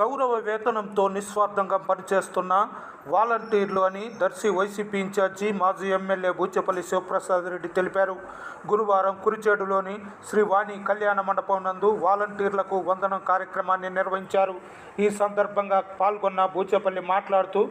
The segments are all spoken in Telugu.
గౌరవ వేతనంతో నిస్వార్థంగా పనిచేస్తున్న వాలంటీర్లు అని దర్శి వైసీపీ ఇన్ఛార్జి మాజీ ఎమ్మెల్యే బూచెపల్లి శివప్రసాద్ రెడ్డి తెలిపారు. గురువారం కురిచేడులోని శ్రీవాణి కళ్యాణ మండపం నందు వాలంటీర్లకు వందనం కార్యక్రమాన్ని నిర్వహించారు. ఈ సందర్భంగా పాల్గొన్న బూచెపల్లి మాట్లాడుతూ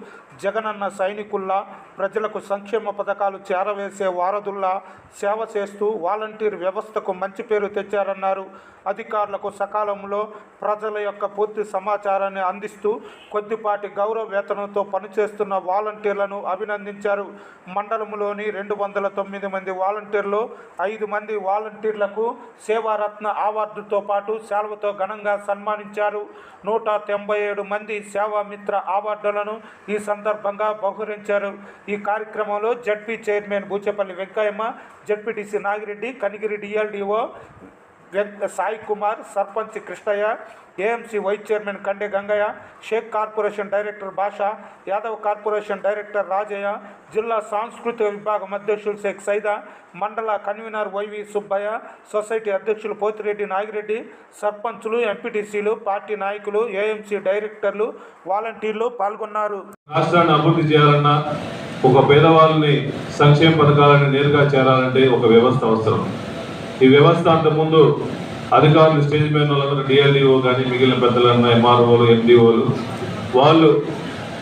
జగనన్న సైనికుల్లా ప్రజలకు సంక్షేమ పథకాలు చేరవేసే వారధుల్లా సేవ చేస్తూ వాలంటీర్ వ్యవస్థకు మంచి పేరు తెచ్చారన్నారు. అధికారులకు సకాలంలో ప్రజల యొక్క పూర్తి సమాచారం సమాచారాన్ని అందిస్తూ కొద్దిపాటి గౌరవ వేతనంతో పనిచేస్తున్న వాలంటీర్లను అభినందించారు. మండలంలోని రెండు వందల తొమ్మిది మంది వాలంటీర్లు ఐదు మంది వాలంటీర్లకు సేవారత్న అవార్డుతో పాటు శాల్వతో ఘనంగా సన్మానించారు. నూట తొంభై ఏడు మంది సేవామిత్ర అవార్డులను ఈ సందర్భంగా బహుకరించారు. ఈ కార్యక్రమంలో ZP chairman Buchepalli Venkayamma ZPTC Nagireddy Kanigiri DLDO Sai Kumar sarpanch Krishnaiah AMC vice chairman Kande Gangaiah Shaik corporation director Basha Yadav corporation director Rajaiah జిల్లా సాంస్కృతిక విభాగం అధ్యక్షులు షేక్ సైదా మండల కన్వీనర్ వైవి సుబ్బయ్య సొసైటీ అధ్యక్షులు పోతిరెడ్డి నాగిరెడ్డి సర్పంచులు ఎంపీటీసీలు పార్టీ నాయకులు ఏఎంసీ డైరెక్టర్లు వాలంటీర్లు పాల్గొన్నారు. రాష్ట్రాన్ని అభివృద్ధి చేయాలన్నా ఒక పేదవాళ్ళని సంక్షేమ పథకాలను నేరుగా చేరాలంటే ఒక వ్యవస్థ అవసరం. ఈ వ్యవస్థ అంతకుముందు అధికారులు స్టేజ్ మీద వాళ్ళందరూ డిఎల్ఈఓ కానీ మిగిలిన పెద్దలన్న ఎంఆర్ఓలు ఎండిఓలు వాళ్ళు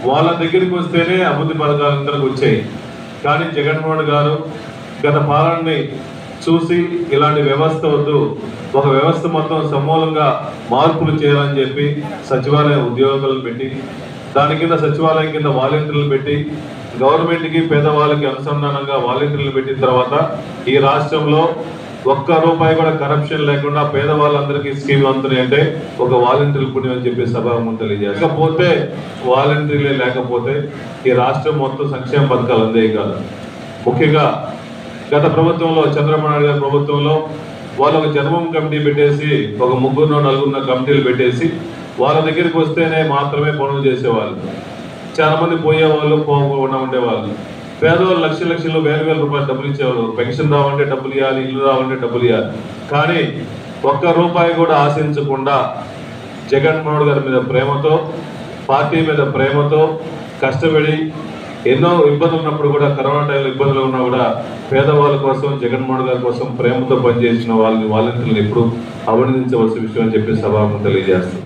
వాళ్ళ దగ్గరికి వస్తేనే అభివృద్ధి పథకాలు అందరికి వచ్చాయి. కానీ జగన్మోహన్ గారు గత పాలనని చూసి ఇలాంటి వ్యవస్థ వద్దు ఒక వ్యవస్థ మొత్తం సమూలంగా మార్పులు చేయాలని చెప్పి సచివాలయ ఉద్యోగులను పెట్టి దాని కింద సచివాలయం కింద వాలంటీర్లు పెట్టి గవర్నమెంట్కి పేదవాళ్ళకి అనుసంధానంగా వాలంటీర్లు పెట్టిన తర్వాత ఈ రాష్ట్రంలో ఒక్క రూపాయి కూడా కరప్షన్ లేకుండా పేదవాళ్ళందరికీ స్కీమ్ అందుతున్నాయి అంటే ఒక వాలంటీర్లు పుణ్యం అని చెప్పి సభాముఖం తెలియజేస్తారు లేకపోతే వాలంటీర్లే లేకపోతే ఈ రాష్ట్రం మొత్తం సంక్షేమ పథకాలు అందే కాదు. ముఖ్యంగా గత ప్రభుత్వంలో చంద్రబాబు నాయుడు గారి ప్రభుత్వంలో వాళ్ళు ఒక జన్మం కమిటీ పెట్టేసి ఒక ముగ్గురు నలుగురునో కమిటీలు పెట్టేసి వాళ్ళ దగ్గరికి వస్తేనే మాత్రమే పనులు చేసేవాళ్ళు. చాలా మంది పోయేవాళ్ళు పోకుండా ఉండేవాళ్ళు. పేదవాళ్ళు లక్ష లక్షలు వేల వేల రూపాయలు డబ్బులు ఇచ్చేవాళ్ళు. పెన్షన్ రావంటే డబ్బులు ఇవ్వాలి ఇల్లు రావంటే డబ్బులు ఇవ్వాలి కానీ ఒక్క రూపాయి కూడా ఆశించకుండా జగన్మోహన్ గారి మీద ప్రేమతో పార్టీ మీద ప్రేమతో కష్టపడి ఎన్నో ఇబ్బందులు ఉన్నప్పుడు కూడా కరోనా టైంలో ఇబ్బందులు ఉన్నా కూడా పేదవాళ్ళ కోసం జగన్మోహన్ గారి కోసం ప్రేమతో పనిచేసిన వాళ్ళని వాలంటీర్లు ఎప్పుడు అభినందించవలసిన విషయం అని చెప్పి సభాముఖం తెలియజేస్తుంది